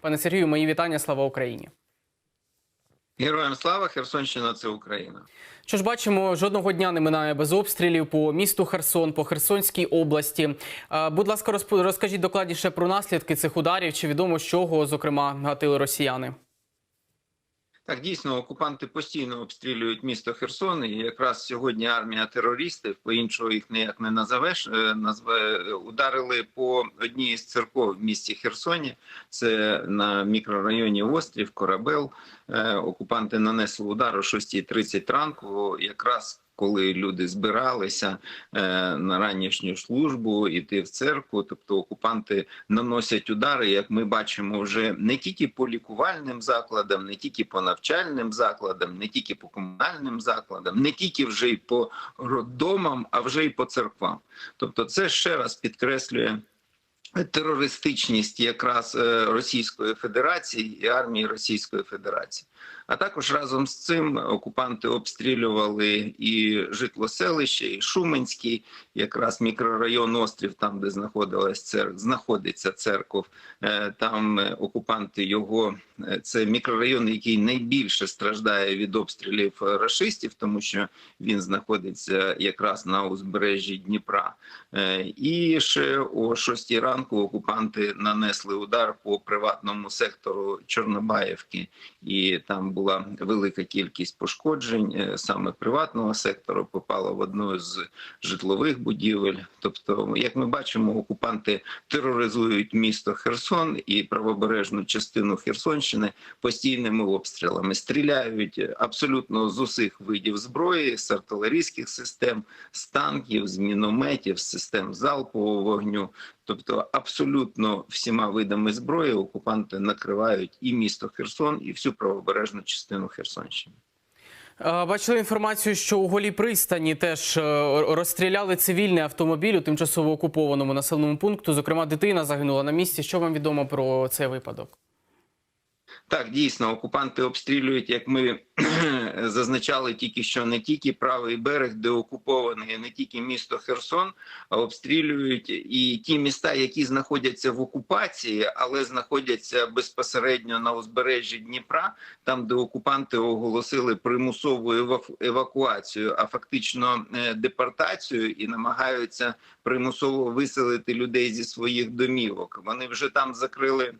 Пане Сергію, мої вітання. Слава Україні. Героям слава, Херсонщина це Україна. Що ж бачимо, жодного дня не минає без обстрілів по місту Херсон, по Херсонській області. Будь ласка, розкажіть докладніше про наслідки цих ударів. Чи відомо з чого, зокрема, гатили росіяни? Так, дійсно, окупанти постійно обстрілюють місто Херсон, і якраз сьогодні армія терористів, по-іншому їх ніяк не назовеш, е, назве ударили по одній із церков в місті Херсоні. Це на мікрорайоні Острів, Корабел. Е, Окупанти нанесли удар о 6.30 ранку, якраз коли люди збиралися е, на ранішню службу іти в церкву, тобто окупанти наносять удари, як ми бачимо, вже не тільки по лікувальним закладам, не тільки по навчальним закладам, не тільки по комунальним закладам, не тільки вже й по роддомам, а вже й по церквам. Тобто, це ще раз підкреслює. Терористичність якраз е, Російської Федерації і армії Російської Федерації, а також разом з цим окупанти обстрілювали і житло селище, і Шуменський, якраз мікрорайон Острів, там де знаходилась цер... знаходиться церков. Е, Там е, окупанти його це мікрорайон, який найбільше страждає від обстрілів е, рашистів, тому що він знаходиться якраз на узбережжі Дніпра. Е, І ще о 6 ранку окупанти нанесли удар по приватному сектору Чорнобаївки, і там була велика кількість пошкоджень. е, Саме приватного сектору попало в одну з житлових будівель. Тобто, як ми бачимо, окупанти тероризують місто Херсон і правобережну частину Херсонщини постійними обстрілами. Стріляють абсолютно з усіх видів зброї, з артилерійських систем, з танків, з мінометів, з систем залпового вогню. Тобто, абсолютно всіма видами зброї окупанти накривають і місто Херсон, і всю правобережну частину Херсонщини. Бачили інформацію, що у голій пристані теж е, розстріляли цивільний автомобіль у тимчасово окупованому населеному пункту. Зокрема, дитина загинула на місці. Що вам відомо про цей випадок? Так, дійсно, окупанти обстрілюють, як ми зазначали тільки що не тільки правий берег, де окупований, не тільки місто Херсон, а обстрілюють і ті міста, які знаходяться в окупації, але знаходяться безпосередньо на узбережжі Дніпра, там де окупанти оголосили примусову еваку- евакуацію, а фактично е, депортацію, і намагаються примусово виселити людей зі своїх домівок. Вони вже там закрили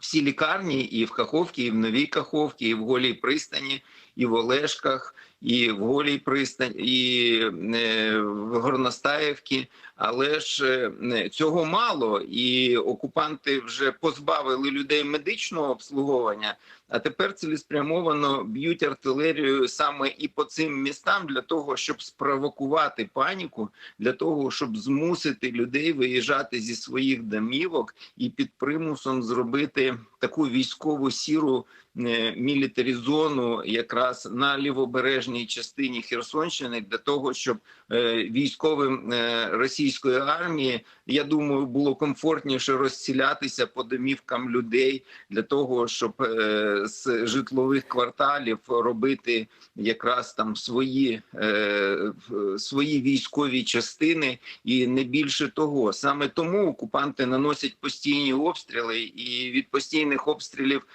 всі лікарні і в Каховці, і в Новій Каховці, і в Голій пристані, і в Олешках, і в Голій пристані, і е, в Горностаївці. Але ж е, цього мало, і окупанти вже позбавили людей медичного обслуговування. А тепер цілеспрямовано б'ють артилерією саме і по цим містам для того, щоб спровокувати паніку, для того, щоб змусити людей виїжджати зі своїх домівок і під примусом зробити таку військову сіру е, мілітарізону якраз на лівобережній частині Херсонщини для того, щоб е, військовим е, російської армії, я думаю, було комфортніше розселятися по домівкам людей для того, щоб е, з житлових кварталів робити якраз там свої, свої військові частини, і не більше того. Саме тому окупанти наносять постійні обстріли, і від постійних обстрілів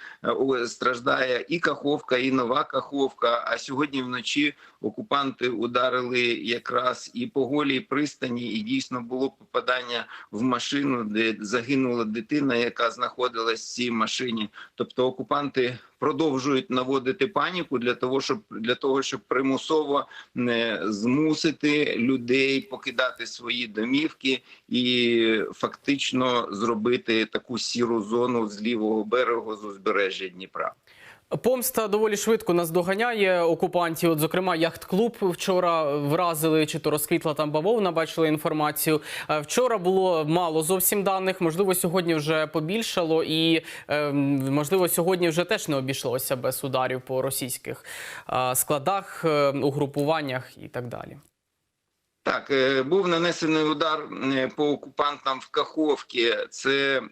страждає і Каховка, і Нова Каховка. А сьогодні вночі окупанти ударили якраз і по голій пристані, і дійсно було попадання в машину, де загинула дитина, яка знаходилась в цій машині. Тобто окупанти продовжують наводити паніку для того, щоб для того, щоб примусово не змусити людей покидати свої домівки і фактично зробити таку сіру зону з лівого берегу з узбережжя Дніпра. Помста доволі швидко нас доганяє окупантів. От, зокрема, яхт-клуб вчора вразили, чи то розквітла там бавовна. Бачили інформацію. Е, Вчора було мало зовсім даних. Можливо, сьогодні вже побільшало, і е, можливо, сьогодні вже теж не обійшлося без ударів по російських е, складах, е, угрупуваннях і так далі. Так, був нанесений удар по окупантам в Каховці. Це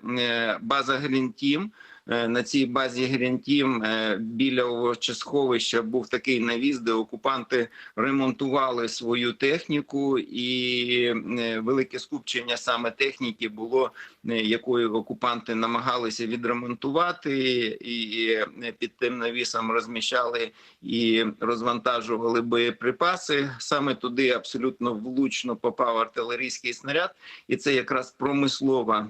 база Грінтім. Е, на цій базі Грянтім е, біля овочесховища був такий навіз, де окупанти ремонтували свою техніку, і е, велике скупчення саме техніки було, якою окупанти намагалися відремонтувати, і під тим навісом розміщали і розвантажували боєприпаси. Саме туди абсолютно влучно попав артилерійський снаряд, і це якраз промислова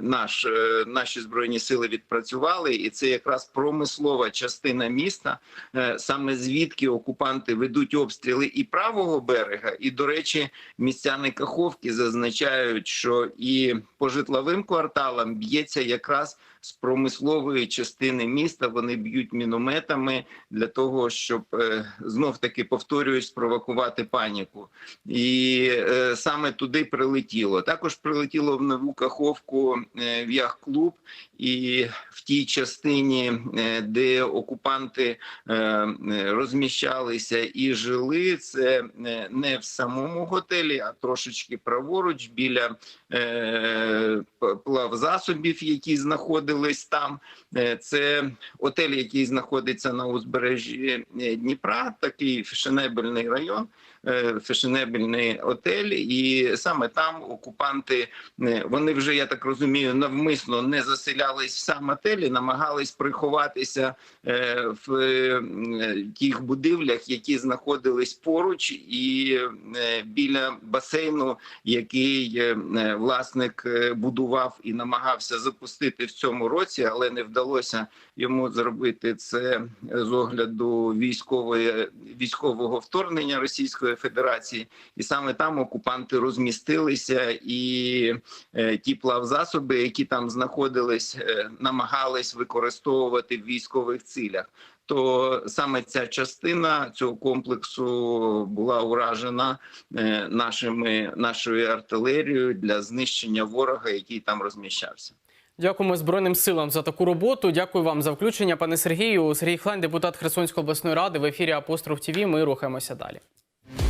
наш наші збройні сили відпрацювали, і це якраз промислова частина міста, е, саме звідки окупанти ведуть обстріли і правого берега. І до речі, містяни Каховки зазначають, що і по житловим кварталам б'ється якраз з промислової частини міста. Вони б'ють мінометами для того, щоб е, знов таки повторююсь, спровокувати паніку. І е, саме туди прилетіло. Також прилетіло в нову Каховку е, в яхт-клуб, і в тій частині, де окупанти розміщалися і жили, це не в самому готелі, а трошечки праворуч біля плавзасобів, які знаходились там. Е, Це отель, який знаходиться на узбережжі е, Дніпра, такий фешенебельний район, е, фешенебельний отель, і саме там окупанти е, вони вже я так розумію, навмисно не заселялись в сам отель, намагались приховатися е, в е, тих будівлях, які знаходились поруч, і е, біля басейну, який е, е, власник е, будував і намагався запустити в цьому році, але не вдалося йому зробити це з огляду військової військового вторгнення Російської Федерації, і саме там окупанти розмістилися, і е, ті плавзасоби, які там знаходились, е, намагались використовувати в військових цілях. То саме ця частина цього комплексу була уражена е, нашими нашою артилерією для знищення ворога, який там розміщався. Дякуємо Збройним силам за таку роботу. Дякую вам за включення, пане Сергію. Сергій Хлань, депутат Херсонської обласної ради в ефірі Апостроф ТІВІ. Ми рухаємося далі.